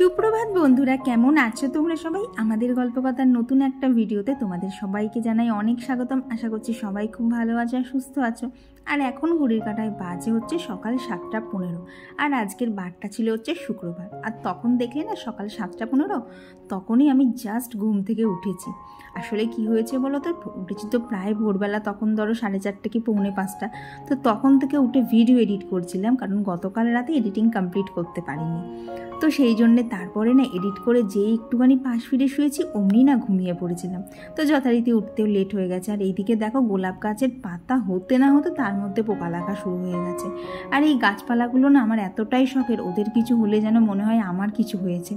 শুভ্র আছো তোমরা সবাই? আমাদের গল্পকথার নতুন একটা ভিডিওতে তোমাদের সবাইকে জানাই অনেক স্বাগতম। আশা করছি সবাই খুব ভালো আছো আর সুস্থ আছো। আর এখন ঘড়ির কাটায় বাজে হচ্ছে সকাল সাতটা পনেরো। আর আজকের বারটা ছিল হচ্ছে শুক্রবার। আর তখন দেখলে না সকাল সাতটা পনেরো? তখনই আমি জাস্ট ঘুম থেকে উঠেছি। আসলে কি হয়েছে বলো তো উঠেছি তো প্রায় ভোরবেলা, তখন ধরো সাড়ে চারটে কি পৌনে পাঁচটা। তো তখন থেকে উঠে ভিডিও এডিট করছিলাম, কারণ গতকাল রাতে এডিটিং কমপ্লিট করতে পারিনি। তো সেই জন্যে তারপরে না এডিট করে যেই একটুখানি পাশ ফিরে শুয়েছি, অমনি না ঘুমিয়ে পড়েছিলাম। তো যথারীতি উঠতেও লেট হয়ে গেছে। আর এইদিকে দেখো গোলাপ গাছের পাতা হতে না হতে তার মধ্যে পোকা লাগা শুরু হয়ে গেছে। আর এই গাছপালাগুলো না আমার এতটাই শখের, ওদের কিছু হলে যেন মনে হয় আমার কিছু হয়েছে।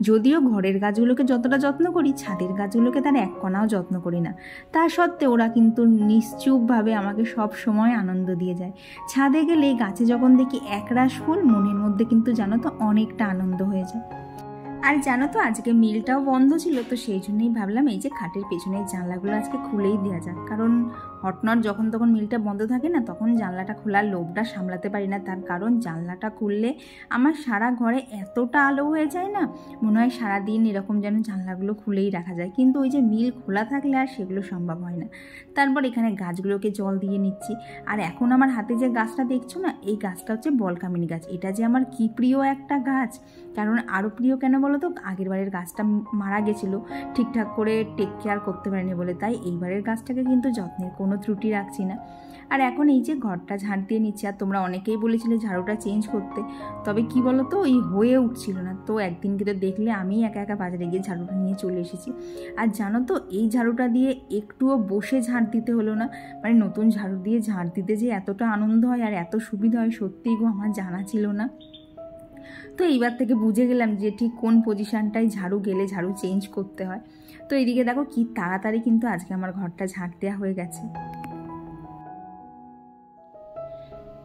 যদিও ঘরের গাছগুলোকে যতটা যত্ন করি, ছাদের গাছগুলোকে তার এক কণাও যত্ন করি না। তা সত্ত্বেও ওরা কিন্তু নিশ্চুপভাবে আমাকে সব সময় আনন্দ দিয়ে যায়। ছাদে গেলে গাছে যখন দেখি একরাশ ফুল, মনের মধ্যে কিন্তু জানো তো অনেকটা আনন্দ হয়ে যায়। আর জানো তো, আজকে মিলটাও বন্ধ ছিল, তো সেই জন্যই ভাবলাম এই যে খাটের পেছনের জানলাগুলো আজকে খুলেই দেওয়া যাক। কারণ হটনট যখন তখন মিলটা বন্ধ থাকে না, তখন জানলাটা খোলার লোভটা সামলাতে পারি না। তার কারণ জানলাটা খুললে আমার সারা ঘরে এতটা আলো হয়ে যায় না, মনে হয় সারাদিন এরকম যেন জানলাগুলো খুলেই রাখা যায়। কিন্তু ওই যে মিল খোলা থাকলে আর সেগুলো সম্ভব হয় না। তারপর এখানে গাছগুলোকে জল দিয়ে নিচ্ছি। আর এখন আমার হাতে যে গাছটা দেখছ না, এই গাছটা হচ্ছে বলকামিনী গাছ। এটা যে আমার কি প্রিয় একটা গাছ! কারণ আরও প্রিয় কেন বলো তো? আগের বারের গাছটা মারা গেছিল, ঠিকঠাক করে টেক কেয়ার করতে পারেনি বলে। তাই এইবারের গাছটাকে কিন্তু যত্নের কোনো ত্রুটি রাখছি না। আর এখন এই যে ঘরটা ঝাড় দিয়ে নিচ্ছে, আর তোমরা অনেকেই বলেছিলে ঝাড়ুটা চেঞ্জ করতে। তবে কি বলো তো ওই হয়ে উঠছিল না। তো একদিন কিন্তু দেখলে আমি একা একা বাজারে গিয়ে ঝাড়ুটা নিয়ে চলে এসেছি। আর জানো তো, এই ঝাড়ুটা দিয়ে একটুও বসে ঝাড় দিতে হলো না। মানে নতুন ঝাড়ু দিয়ে ঝাড় দিতে যে এতটা আনন্দ হয় আর এত সুবিধা হয়, সত্যিই গো, আমার জানা ছিল না। তো এইবার থেকে বুঝে গেলাম যে ঠিক কোন পজিশানটায় ঝাড়ু গেলে ঝাড়ু চেঞ্জ করতে হয়। তো এদিকে দেখো কি তাড়াতাড়ি কিন্তু আজকে আমার ঘরটা ঝাড় দেওয়া হয়ে গেছে।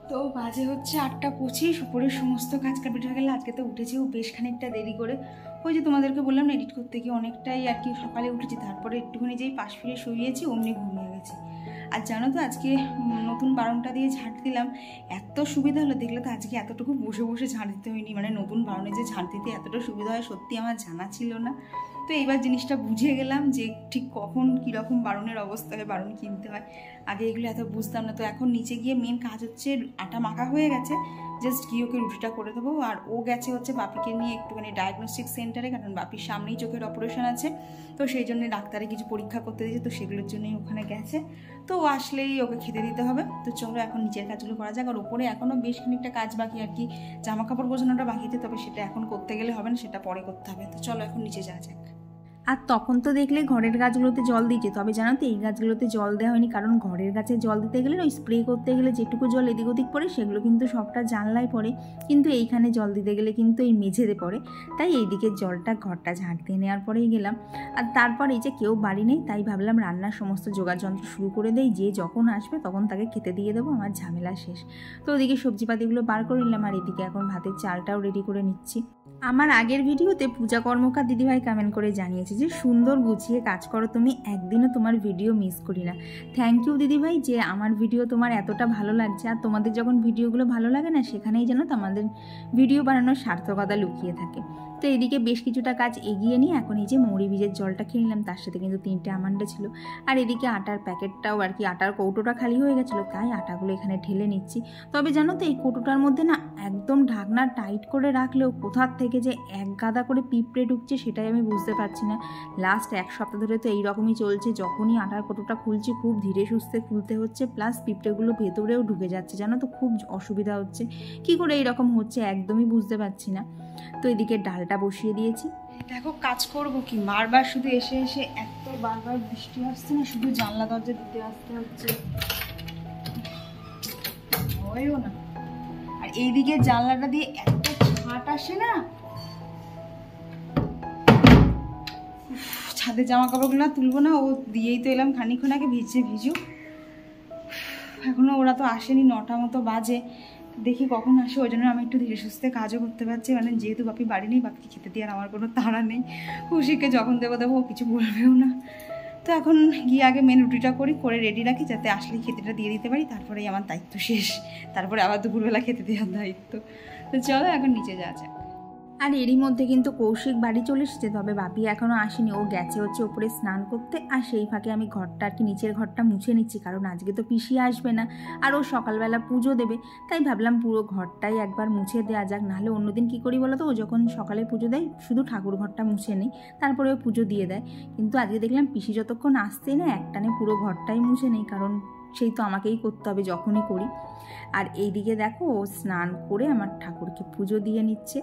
তো বাজে হচ্ছে আটটা পঁচিশ, উপরের সমস্ত কাজ কমপ্লিট হয়ে গেলে আজকে তো উঠেছিও বেশ খানিকটা দেরি করে। ওই যে তোমাদেরকে বললাম এডিট করতে গিয়ে অনেকটাই আর কি সকালে উঠেছি, তারপরে একটুখানি যেই পাশ ফিরে শুয়েছি অমনি ঘুমিয়ে গেছি। আর জানো তো আজকে নতুন বারণটা দিয়ে ঝাঁট দিলাম। এত সুবিধা হলো, দেখলে তো আজকে এতটুকু বসে বসে ঝাঁট দিতে হয়নি। মানে নতুন বারণে যে ঝাঁট দিতে এতটা সুবিধা হয়, সত্যি আমার জানা ছিল না। তো এইবার জিনিসটা বুঝে গেলাম যে ঠিক কখন কীরকম বারণের অবস্থা হয় বারণ কিনতে হয়। আগে এগুলো এত বুঝতাম না। তো এখন নিচে গিয়ে মেন কাজ হচ্ছে আটা মাখা হয়ে গেছে। জাস্ট গিয়ে ওকে রুটিটা করে দেবো। আর ও গেছে হচ্ছে বাপিকে নিয়ে একটুখানি ডায়াগনস্টিক সেন্টারে কারণ বাপির সামনেই চোখের অপারেশন আছে। তো সেই জন্য ডাক্তারে কিছু পরীক্ষা করতে দিয়েছে। তো সেগুলোর জন্যই ওখানে গেছে। তো ও আসলেই ওকে খেতে দিতে হবে। তো চলো এখন নিচের কাজগুলো করা যাক। আর ওপরে এখনও বেশ খানিকটা কাজ বাকি আর কি। জামা কাপড় বোঝানোটা বাকিতে তবে সেটা এখন করতে গেলে হবে না, সেটা পরে করতে হবে। তো চলো এখন নিচে যাওয়া যাক। আর তখন তো দেখলে ঘরের গাছগুলোতে জল দিয়েছে তবে জানো তো এই গাছগুলোতে জল দেওয়া হয়নি, কারণ ঘরের গাছে জল দিতে গেলে ওই স্প্রে করতে গেলে যেটুকু জল এদিক ওদিক পড়ে সেগুলো কিন্তু সবটা জানলায় পড়ে, কিন্তু এইখানে জল দিতে গেলে কিন্তু এই মেঝেতে পড়ে। তাই এই এইদিকে জলটা ঘরটা ঝাঁট দিয়ে নেওয়ার পরেই গেলাম। আর তারপর এই যে কেউ বাড়ি নেই, তাই ভাবলাম রান্নার সমস্ত যোগাযন্ত্র শুরু করে দেই, যে যখন আসবে তখন তাকে খেতে দিয়ে দেবো, আমার ঝামেলা শেষ। তো ওদিকে সবজিপাতিগুলো বার করে নিলাম আর এদিকে এখন ভাতের চালটাও রেডি করে নিচ্ছি। আমার আগের ভিডিওতে পূজা কর্মকার দিদিভাই কমেন্ট করে জানিয়েছে যে সুন্দর গুছিয়ে কাজ করো, তুমি একদিনও তোমার ভিডিও মিস করি না থ্যাংক ইউ দিদিভাই যে আমার ভিডিও তোমার এতটা ভালো লাগছে আর তোমাদের যখন ভিডিওগুলো ভালো লাগে না, সেখানেই যেন তোমাদের ভিডিও বানানোর সার্থকতা লুকিয়ে থাকে। তো এদিকে বেশ কিছুটা কাজ এগিয়ে নিয়ে এখন এই যে মৌরি বীজের জলটা খেয়ে নিলাম, তার সাথে কিন্তু তিনটে আমান্ডা ছিল। আর এদিকে আটার প্যাকেটটাও আর কি, আটার কৌটোটা খালি হয়ে গেছিল, তাই আটাগুলো এখানে ঢেলে নিচ্ছি। তবে জানো তো, এই কৌটোটার মধ্যে না একদম ঢাকনা টাইট করে রাখলেও কোথার থেকে যে এক গাদা করে পিঁপড়ে ঢুকছে সেটাই আমি বুঝতে পারছি না। লাস্ট এক সপ্তাহ ধরে তো এইরকমই চলছে, যখনই আটার কৌটোটা খুলছি খুব ধীরে সুস্থে খুলতে হচ্ছে প্লাস পিঁপড়েগুলো ভেতরেও ঢুকে যাচ্ছে, জানো তো, খুব অসুবিধা হচ্ছে। কি করে এইরকম হচ্ছে একদমই বুঝতে পারছি না। তো এদিকে ডালটা বসিয়ে দিয়েছি। দেখো, কাজ করব কি? বারবার শুধু এসে এসে এত বারবার বৃষ্টি আসছে না, শুধু জানলা দরজা দিতে আসতে হচ্ছে। হয়ও না। আর এইদিকে জানলাটা দিয়ে এত ছাট আসে না। ছাদে জামা কাপড়গুলো তুলবো না, ও দিয়েই তো এলাম খানিক্ষণ আগে ভিজে ভিজুক। এখনও ওরা তো আসেনি, নটা মতো বাজে। দেখি কখন আসে, ওই জন্য আমি একটু ধীরে সুস্থে কাজও করতে পারছি। মানে যেহেতু বাপি বাড়ি নেই বাপিকে খেতে দিয়ে আমার কোনো তাড়া নেই। খুশিকে যখন দেবো দেবো কিছু বলবেও না। তো এখন গিয়ে আগে মেন রুটিটা করি, করে রেডি রাখি, যাতে আসলে খেতেটা দিয়ে দিতে পারি। তারপরেই আমার দায়িত্ব শেষ। তারপরে আবার দুপুরবেলা খেতে দেওয়ার দায়িত্ব। তো চলো এখন নিচে যাওয়া যাক। আর এরই মধ্যে কিন্তু কৌশিক বাড়ি চলে এসেছে, তবে বাপি এখনও আসেনি। ও গেছে হচ্ছে ওপরে স্নান করতে, আর সেই ফাঁকে আমি ঘরটা আর কি নিচের ঘরটা মুছে নিচ্ছি, কারণ আজকে তো পিসি আসবে না, আর ও সকালবেলা পুজো দেবে, তাই ভাবলাম পুরো ঘরটাই একবার মুছে দেওয়া যাক, নাহলে অন্যদিন কী করি বলো তো ও যখন সকালে পুজো দেয়, শুধু ঠাকুর ঘরটা মুছে নেই, তারপরে ও পুজো দিয়ে দেয়। কিন্তু আজকে দেখলাম পিসি যতক্ষণ আসছেই না, একটানে পুরো ঘরটাই মুছে নেই, কারণ সেই তো আমাকেই করতে হবে যখনই করি। আর এইদিকে দেখো, ও স্নান করে আমার ঠাকুরকে পুজো দিয়ে নিচ্ছে।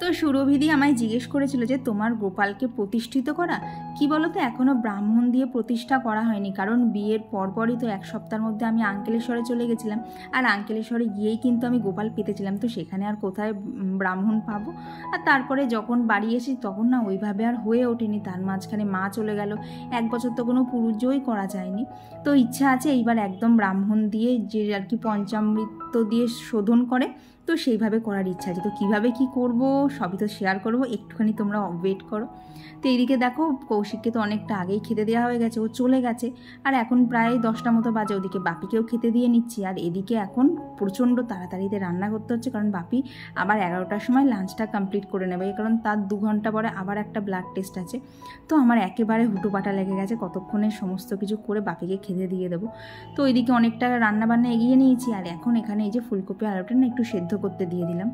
তো সুরভিদি আমায় জিজ্ঞেস করেছিল যে তোমার গোপালকে প্রতিষ্ঠিত করা? কি বলো তো এখনও ব্রাহ্মণ দিয়ে প্রতিষ্ঠা করা হয়নি, কারণ বিয়ের পরপরই তো এক সপ্তাহের মধ্যে আমি আঙ্কেলেশ্বরে চলে গেছিলাম। আর আঙ্কেলেশ্বরে গিয়েই কিন্তু আমি গোপাল পেতেছিলাম তো সেখানে আর কোথায় ব্রাহ্মণ পাবো? আর তারপরে যখন বাড়ি এসি তখন না ওইভাবে আর হয়ে ওঠেনি, তার মাঝখানে মা চলে গেল। এক বছর তো কোনো পুরুজই করা যায়নি। তো ইচ্ছা আছে এইবার একদম ব্রাহ্মণ দিয়ে যে আর কি পঞ্চামৃত দিয়ে শোধন করে তো সেইভাবে করার ইচ্ছা আছে। তো কীভাবে কি করব সবই তো শেয়ার করব। একটুখানি তোমরা ওয়েট করো। তো এইদিকে দেখো, কৌশিককে তো অনেকটা আগেই খেতে দেওয়া হয়ে গেছে, ও চলে গেছে। আর এখন প্রায় দশটা মতো বাজে, ওদিকে বাপিকেও খেতে দিয়ে নিচ্ছি। আর এদিকে এখন প্রচণ্ড তাড়াতাড়িতে রান্না করতে হচ্ছে, কারণ বাপি আবার এগারোটার সময় লাঞ্চটা কমপ্লিট করে নেবে। কারণ তার দু ঘণ্টা পরে আবার একটা ব্লাড টেস্ট আছে। তো আমার একেবারে হুটোপাটা লেগে গেছে। কতক্ষণে সমস্ত কিছু করে বাপিকে খেতে দিয়ে দেবো। তো ওইদিকে অনেকটা রান্নাবান্না এগিয়ে নিয়েছি। আর এখন এখানে এই যে ফুলকপি আলুটা না একটু সেদ্ধ করতে দিয়ে দিলাম।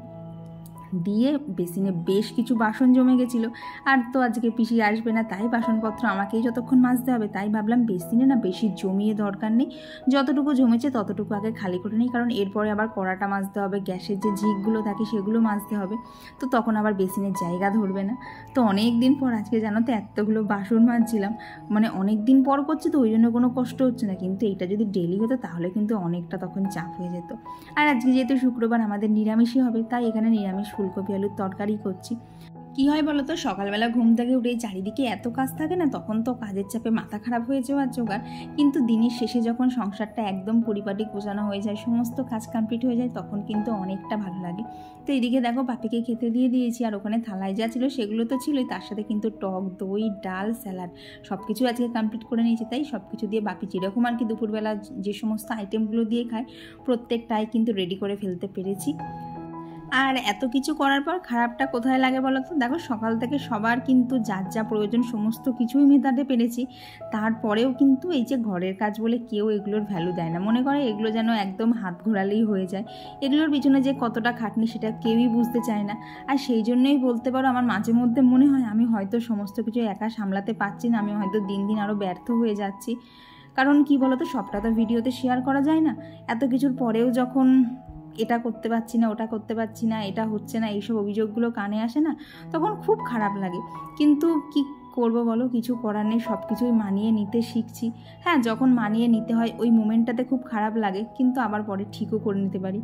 দিয়ে বেসিনে বেশ কিছু বাসন জমে গেছিল। আর তো আজকে পিসি আসবে না, তাই বাসনপত্র আমাকেই যতক্ষণ মাজতে হবে, তাই ভাবলাম বেসিনে না বেশি জমিয়ে দরকার নেই। যতটুকু জমেছে ততটুকু আগে খালি করে নিই, কারণ এরপরে আবার কড়াটা মাজতে হবে, গ্যাসের যে ঝিকগুলো থাকে সেগুলো মাজতে হবে। তো তখন আবার বেসিনের জায়গা ধরবে না। তো অনেক দিন পর আজকে জানো তো এতগুলো বাসন মাজছিলাম মানে অনেক দিন পর করছি তো, ওই জন্য কোনো কষ্ট হচ্ছে না। কিন্তু এইটা যদি ডেলি হতো তাহলে কিন্তু অনেকটা তখন চাপ হয়ে যেত। আর আজকে যেহেতু শুক্রবার আমাদের নিরামিষই হবে, তাই এখানে নিরামিষ ফুলকপি, আলুর তরকারি করছি। কি হয় বলো তো সকালবেলা ঘুম থেকে উঠে চারিদিকে এত কাজ থাকে না, তখন তো কাজের চাপে মাথা খারাপ হয়ে যাওয়ার জোগাড়। কিন্তু দিনের শেষে যখন সংসারটা একদম পরিপাটি গোছানো হয়ে যায়, সমস্ত কাজ কমপ্লিট হয়ে যায়, তখন কিন্তু অনেকটা ভালো লাগে। তো এদিকে দেখো বাপিকে খেতে দিয়ে দিয়েছি, আর ওখানে থালায় যা ছিল সেগুলো তো ছিলই। তার সাথে কিন্তু টক, দই, ডাল, স্যালাড সব কিছু আজকে কমপ্লিট করে নিয়েছি। তাই সব কিছু দিয়ে বাপি যেরকম আর কি দুপুরবেলা যে সমস্ত আইটেমগুলো দিয়ে খায়, প্রত্যেকটাই কিন্তু রেডি করে ফেলতে পেরেছি। আর এত কিছু করার পর খারাপটা কোথায় লাগে বলো তো দেখো, সকাল থেকে সবার কিন্তু যার যা প্রয়োজন সমস্ত কিছুই মেটাতে পেরেছি। তারপরেও কিন্তু এই যে ঘরের কাজ বলে কেউ এগুলোর ভ্যালু দেয় না। মনে করে এগুলো যেন একদম হাত ঘোরালেই হয়ে যায়। এগুলোর পিছনে যে কতটা খাটনি সেটা কেউই বুঝতে চায় না। আর সেই জন্যই বলতে পারো আমার মাঝে মধ্যে মনে হয় আমি হয়তো সমস্ত কিছু একা সামলাতে পারছি না, আমি হয়তো দিন দিন আরও ব্যর্থ হয়ে যাচ্ছি। কারণ কি বলতো? সবটা তো ভিডিওতে শেয়ার করা যায় না। এত কিছুর পরেও যখন এটা করতে পারছি না, ওটা করতে পারছি না, এটা হচ্ছে না, এইসব অভিযোগগুলো কানে আসে না, তখন খুব খারাপ লাগে। কিন্তু কি করব বলো? কিছু করার নেই সব কিছুই মানিয়ে নিতে শিখছি। হ্যাঁ যখন মানিয়ে নিতে হয়, ওই মোমেন্টটাতে খুব খারাপ লাগে, কিন্তু আবার পরে ঠিকও করে নিতে পারি।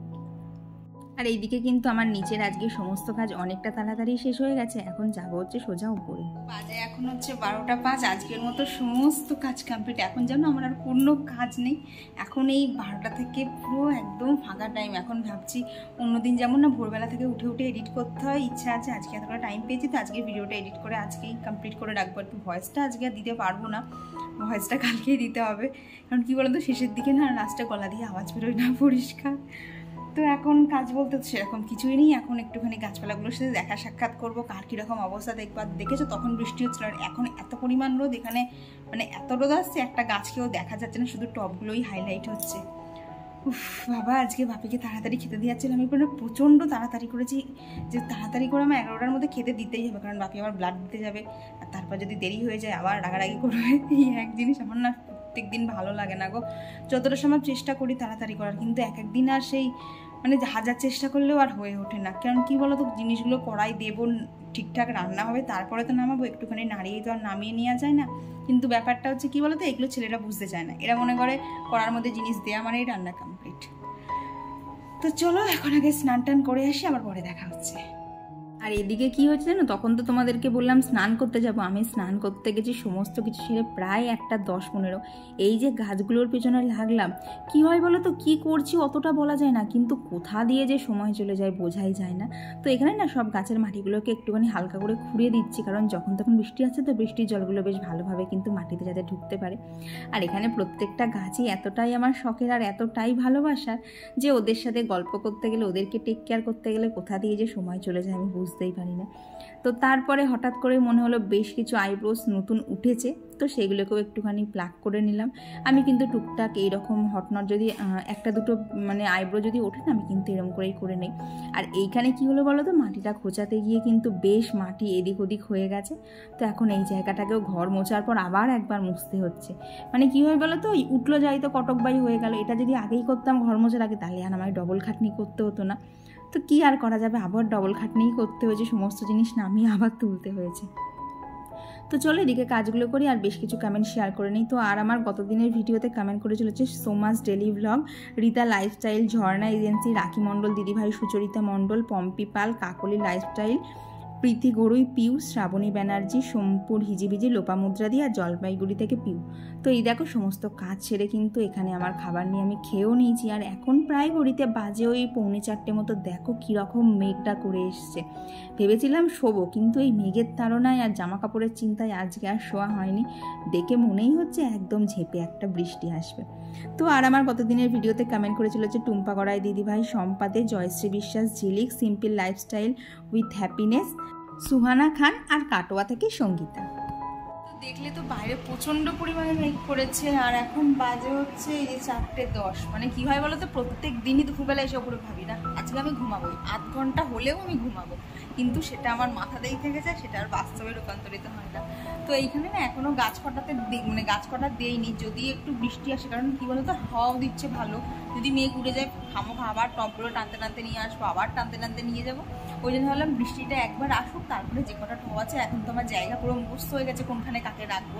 আর এইদিকে কিন্তু আমার নিচের আজকে সমস্ত কাজ অনেকটা তাড়াতাড়ি শেষ হয়ে গেছে। এখন যাব হচ্ছে সোজা উপরে। বাজে এখন হচ্ছে বারোটা পাঁচ, আজকের মতো সমস্ত কাজ কমপ্লিট এখন যেন আমার আর কোনো কাজ নেই। এখন এই বারোটা থেকে পুরো একদম ফাঁকা টাইম এখন ভাবছি অন্যদিন যেমন না ভোরবেলা থেকে উঠে উঠে এডিট করতে হয়। ইচ্ছা আছে আজকে এতটা টাইম পেয়েছি, তো আজকে ভিডিওটা এডিট করে আজকেই কমপ্লিট করে রাখব। একটু ভয়েসটা আজকে আর দিতে পারব না। ভয়েসটা কালকেই দিতে হবে। কারণ কী বলতো, শেষের দিকে না লাস্টে গলা দিয়ে আওয়াজ বেরোয় না পরিষ্কার। তো এখন কাজ বলতে সেরকম কিছুই নেই, এখন একটুখানি গাছপালাগুলোর সাথে দেখা সাক্ষাৎ করব, কার কীরকম অবস্থা দেখবার দেখেছ? তখন বৃষ্টি হচ্ছিল আর এখন এত পরিমাণ রোদ, এখানে মানে এত রোদ আসছে, একটা গাছকেও দেখা যাচ্ছে না, শুধু টপগুলোই হাইলাইট হচ্ছে। উফ, বাবা, আজকে বাপিকে তাড়াতাড়ি খেতে দিয়ে যাচ্ছিল আমি মানে প্রচণ্ড তাড়াতাড়ি করেছি যে তাড়াতাড়ি করে আমার এগারোটার মধ্যে খেতে দিতেই হবে, কারণ বাপি আবার ব্লাড দিতে যাবে, আর তারপর যদি দেরি হয়ে যায়, আবার রাগারাগি করবে, এই এক জিনিস আমার না প্রত্যেক দিন ভালো লাগে না গো। যতটা সময় চেষ্টা করি তাড়াতাড়ি করার, কিন্তু এক একদিন আর সেই মানে হাজার চেষ্টা করলেও আর হয়ে ওঠে না। কারণ কী বলো তো জিনিসগুলো কড়াই দেবো, ঠিকঠাক রান্না হবে, তারপরে তো নামাবো, একটুখানি নাড়িয়ে তো আর নামিয়ে নেওয়া যায় না। কিন্তু ব্যাপারটা হচ্ছে কী বলো তো এগুলো ছেলেরা বুঝতে চায় না। এরা মনে করে কড়ার মধ্যে জিনিস দেওয়া মানেই রান্না কমপ্লিট তো চলো, এখন আগে স্নান টান করে আসি, আবার পরে দেখা হচ্ছে। আর এদিকে কি হচ্ছে জানো? তখন তো তোমাদেরকে বললাম, স্নান করতে যাব। আমি স্নান করতে গেছি, সমস্ত কিছু সেরে প্রায় একটা দশ পনেরো। এই যে গাছগুলোর পেছনে লাগলাম, কি হয় বলো তো? কী করছি অতটা বলা যায় না, কিন্তু কোথা দিয়ে যে সময় চলে যায় বোঝাই যায় না। তো এখানে না সব গাছের মাটিগুলোকে একটুখানি হালকা করে খুঁড়িয়ে দিচ্ছি, কারণ যখন তখন বৃষ্টি আছে তো বৃষ্টির জলগুলো বেশ ভালোভাবে কিন্তু মাটিতে যাতে ঢুকতে পারে। আর এখানে প্রত্যেকটা গাছই এতটাই আমার শখের আর এতটাই ভালোবাসার যে ওদের সাথে গল্প করতে গেলে, ওদেরকে টেক কেয়ার করতে গেলে কোথা দিয়ে যে সময় চলে যায় আমি বুঝতে বুঝতেই পারি না তো তারপরে হঠাৎ করে মনে হলো বেশ কিছু আইব্রোস নতুন উঠেছে, তো সেগুলোকেও একটুখানি প্লাক করে নিলাম। আমি কিন্তু টুকটাক এইরকম হটনট যদি একটা দুটো মানে আইব্রো যদি ওঠে না, আমি কিন্তু এরকম করেই করে নিই। আর এইখানে কি হলো বলো তো, মাটিটা খোঁচাতে গিয়ে কিন্তু বেশ মাটি এদিক ওদিক হয়ে গেছে। তো এখন এই জায়গাটাকেও ঘর মোছার পর আবার একবার মুছতে হচ্ছে। মানে কী হয় বলো তো, ওই উঠল যাই তো কটকবাই হয়ে গেল। এটা যদি আগেই করতাম ঘর মোছার আগে, তাহলে আর আমায় ডবল খাটনি করতে হতো না। তো কি আর করা যাবে? আবার ডবল খাটনিই করতে হয়েছে, সমস্ত জিনিস নামিয়ে আবার তুলতে হয়েছে। তো চলো এদিকে কাজগুলো করি, আর বেশ কিছু কমেন্ট শেয়ার করে নিই। তো আর আমার গতদিনের ভিডিওতে কমেন্ট করে চলেছে Soma's daily vlog Rita lifestyle Jharna agency Rakhi Mondal, দিদিভাই সুচরিতা মণ্ডল, পম্পি পাল, কাকলি লাইফস্টাইল প্রীতি গড়ুই পিউ, শ্রাবণী ব্যানার্জি, সোমপুর হিজিবিজি লোপামুদ্রাদি আর জলপাইগুড়ি থেকে পিউ। তো এই দেখো সমস্ত কাজ ছেড়ে কিন্তু এখানে আমার খাবার নিয়ে আমি খেয়েও নিয়েছি আর এখন প্রায় ঘড়িতে বাজে ওই পৌনে চারটে মতো দেখো কীরকম মেঘটা করে এসছে। ভেবেছিলাম শোবো কিন্তু এই মেঘের তাড়নায় আর জামা কাপড়ের চিন্তায় আজকে আর শোয়া হয়নি। দেখে মনেই হচ্ছে একদম ঝেপে একটা বৃষ্টি আসবে। তো আর আমার গতদিনের ভিডিওতে কমেন্ট করেছিল যে টুম্পা গড়াই দিদিভাই, সম্পাদে, Joyshree Biswas, Jhilik, simple lifestyle with happiness. Suhana Khan আর কাটোয়া থেকে সঙ্গীতা। তো দেখলে তো বাইরে প্রচণ্ড পরিমাণে মেঘ করেছে, আর এখন বাজে হচ্ছে এই যে চারটে দশ। মানে কী হয় বলো তো প্রত্যেক দিনই দুপুরবেলা এসে ওপরে ভাবি না, আজকে আমি ঘুমাবো, আধ ঘণ্টা হলেও আমি ঘুমাবো। কিন্তু সেটা আমার মাথা মাথাতেই থেকে যায়, সেটা আর বাস্তবে রূপান্তরিত হয় না। তো এইখানে না এখনও গাছ কটাতে মানে গাছ কটা দেয়নি, যদি একটু বৃষ্টি আসে, কারণ কি বলতো, হাওয়াও দিচ্ছে ভালো। যদি মেঘ উড়ে যায় খামো আবার টপগুলো টানতে টানতে নিয়ে আসব, আবার টানতে টানতে নিয়ে যাব। ওই জন্য ভাবলাম বৃষ্টিটা একবার আসুক, তারপরে যে কটা টপ আছে, এখন তো আমার জায়গা পুরো মুখস্থ হয়ে গেছে, কোনখানে কাকে রাখব।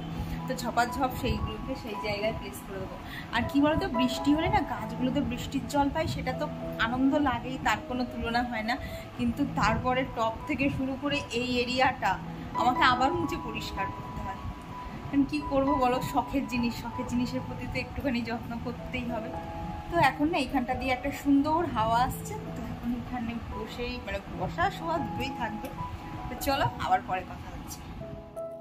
তো ঝপাঝপ সেইগুলোকে সেই জায়গায় প্লেস করে দেবো। আর কি বলতো, বৃষ্টি হলে না গাছগুলোতে বৃষ্টির জল পায় সেটা তো আনন্দ লাগেই, তার কোনো তুলনা হয় না। কিন্তু তারপরে টপ থেকে শুরু করে এই এরিয়াটা আমাকে আবার মুছে পরিষ্কার করতে হয়। কারণ কী করব বলো, শখের জিনিস, শখের জিনিসের প্রতি তো একটুখানি যত্ন করতেই হবে। তো এখন না এইখানটা দিয়ে একটা সুন্দর হাওয়া আসছে। এখন বসেই মানে বসা শোয়া দুটোই থাকবে। তো চলো আবার পরে কথা হচ্ছে।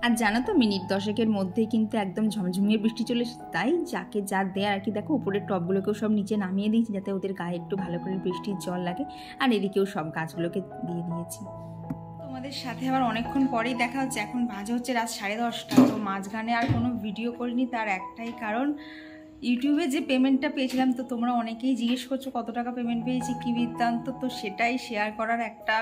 আর জানো তো মিনিট দশেকের মধ্যেই কিন্তু একদম ঝমঝমিয়ে বৃষ্টি চলে এসেছে। তাই যাকে যা দেয় আর কি দেখো উপরের টবগুলোকেও সব নিচে নামিয়ে দিয়েছি যাতে ওদের গায়ে একটু ভালো করে বৃষ্টির জল লাগে। আর এদিকেও সব গাছগুলোকে দিয়ে দিয়েছি। তোমাদের সাথে আবার অনেকক্ষণ পরেই দেখা হচ্ছে। এখন বাজে হচ্ছে রাত সাড়ে দশটা। তো মাঝখানে আর কোনো ভিডিও করিনি তার একটাই কারণ ইউটিউবে যে পেমেন্টটা পেয়েছিলাম, তো তোমরা অনেকেই জিজ্ঞেস করছ কত টাকা পেমেন্ট পেয়েছি, কী বৃত্তান্ত? তো সেটাই শেয়ার করার একটা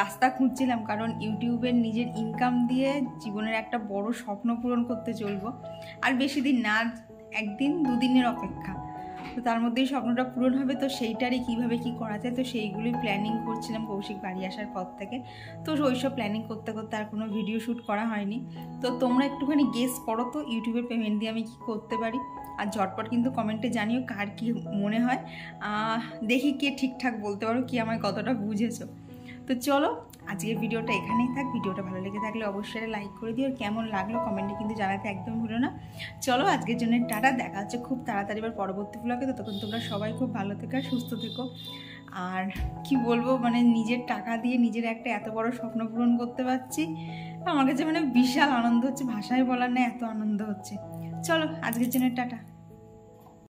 রাস্তা খুঁজছিলাম, কারণ ইউটিউবের নিজের ইনকাম দিয়ে জীবনের একটা বড় স্বপ্ন পূরণ করতে চলবো। আর বেশি দিন না, একদিন দুদিনের অপেক্ষা। তো তার মধ্যেই স্বপ্নটা পূরণ হবে, তো সেইটারই কীভাবে কি করা যায়, তো সেইগুলোই প্ল্যানিং করছিলাম কৌশিক বাড়ি আসার পর থেকে। তো ওইসব প্ল্যানিং করতে করতে আর কোনো ভিডিও শ্যুট করা হয়নি। তো তোমরা একটুখানি গেস করো তো, ইউটিউবের পেমেন্ট দিয়ে আমি কি করতে পারি। আর ঝটপট কিন্তু কমেন্টে জানিও কার কি মনে হয়। দেখি কে ঠিকঠাক বলতে পারো, কি আমায় কতটা বুঝেছ। তো চলো, আজকের ভিডিওটা এখানেই থাক। ভিডিওটা ভালো লেগে থাকলে অবশ্যই লাইক করে দিও কেমন লাগল কমেন্টে কিন্তু জানাতে একদম ভুলো না। চলো, আজকের জন্য টাটা। দেখা হচ্ছে খুব তাড়াতাড়ি এবার পরবর্তী ব্লগে ততক্ষণ তোমরা সবাই খুব ভালো থেকো সুস্থ থেকো। আর কি বলব মানে নিজের টাকা দিয়ে নিজের একটা এত বড় স্বপ্ন পূরণ করতে পারছি। আমার কাছে মানে বিশাল আনন্দ হচ্ছে। ভাষায় বলার না এত আনন্দ হচ্ছে। চলো, আজকের জন্য টাটা।